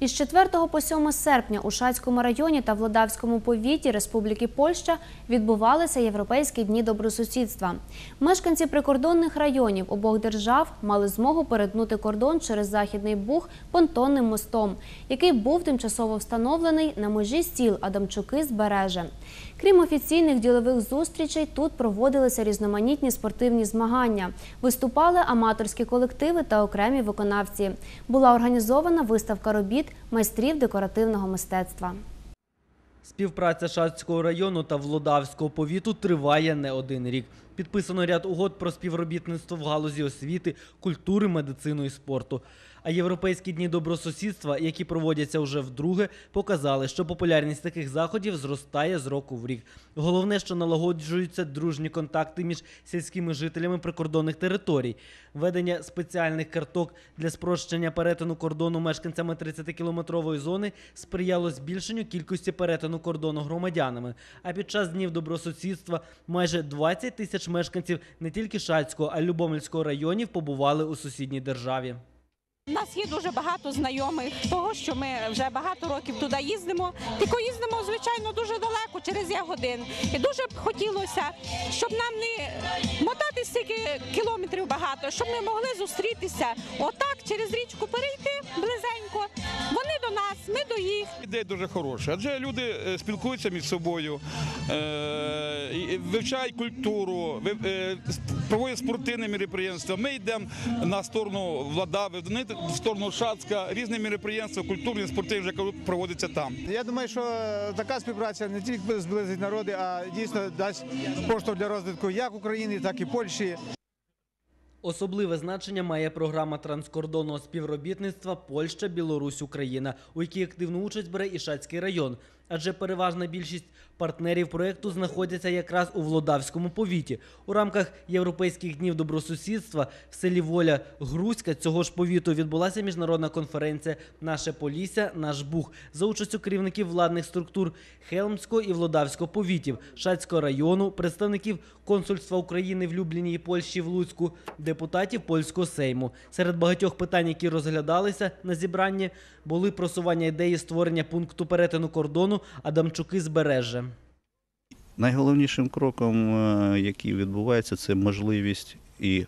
Із 4 по 7 серпня у Шацькому районі та Владавському повіті Республіки Польща відбувалися європейські дні добросусідства. Мешканці прикордонних районів обох держав мали змогу перетнути кордон через Західний Буг понтонним мостом, який був тимчасово встановлений на межі сіл Адамчуки з Береже. Крім офіційних ділових зустрічей, тут проводилися різноманітні спортивні змагання. Виступали аматорські колективи та окремі виконавці. Була організована виставка робіт майстрів декоративного мистецтва. Співпраця Шацького району та Влодавського повіту триває не один рік. Підписано ряд угод про співробітництво в галузі освіти, культури, медицини і спорту. А європейські дні добросусідства, які проводяться вже вдруге, показали, що популярність таких заходів зростає з року в рік. Головне, що налагоджуються дружні контакти між сільськими жителями прикордонних територій. Введення спеціальних карток для спрощення перетину кордону мешканцями 30-кілометрової зони сприяло збільшенню кількості перетину кордону громадянами. А під час днів добросусідства майже 20 тисяч мешканців не тільки Шацького, а й Любомельського районів побували у сусідній державі. У нас є дуже багато знайомих того, що ми вже багато років туди їздимо. Тільки їздимо, звичайно, дуже далеко, через я годин. І дуже б хотілося, щоб нам не мотати стільки кілометрів багато, щоб ми могли зустрітися отак через річку перейти близенько. До їх. Ідея дуже хороша, адже люди е, спілкуються між собою, е, і вивчають культуру, е, проводять спортивні мероприємства. Ми йдемо на сторону Владави, в сторону Шацька, різні мероприємства, культурні, спортивні вже проводяться там. Я думаю, що така співпраця не тільки зблизить народи, а дійсно дасть поштовх для розвитку як України, так і Польщі. Особливе значення має програма транскордонного співробітництва Польща, Білорусь, Україна, у якій активну участь бере Ішацький район. Адже переважна більшість партнерів проєкту знаходяться якраз у Влодавському повіті. У рамках європейських днів добросусідства в селі Воля Грузька цього ж повіту відбулася міжнародна конференція Наше Полісся, наш Буг за участю керівників владних структур Хелмського і Влодавського повітів, Шацького району, представників консульства України в Любліні і Польщі в Луцьку, депутатів польського сейму. Серед багатьох питань, які розглядалися на зібранні, були просування ідеї створення пункту перетину кордону Адамчуки збереже. Найголовнішим кроком, е, який відбувається, це можливість і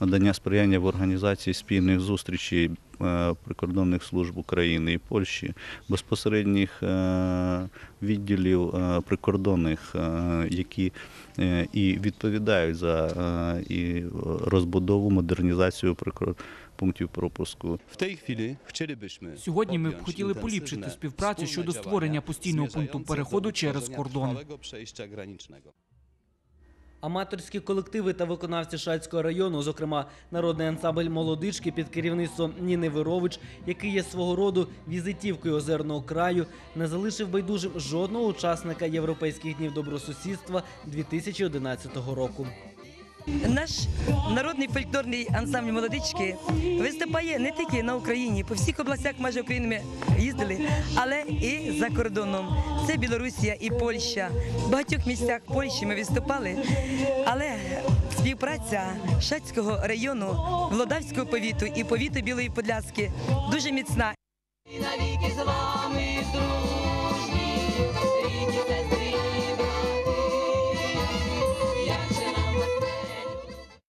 надання сприяння в організації спільних зустрічей е, прикордонних служб України і Польщі, безпосередніх е, відділів е, прикордонних, е, які е, і відповідають за е, і розбудову, модернізацію прикор- пунктів пропуску. Tej chwili chcielibyśmy Сьогодні ми б хотіли поліпшити співпрацю щодо створення постійного пункту переходу через кордон. Аматорські колективи та виконавці Шацького району, зокрема народний ансамбль молодички під керівництвом Ніни Вирович, який є свого роду візитівкою озерного краю, не залишив байдужим жодного учасника європейських днів добросусідства 2011 року. Наш народний фольклорний ансамбль молодички виступає не тільки на Україні, по всіх областях майже України ми їздили, але і за кордоном. Це Білорусія і Польща. В багатьох місцях Польщі ми виступали, але співпраця Шацького району, Володавського повіту і повіту Білої Подляски дуже міцна. навіки з вами сестри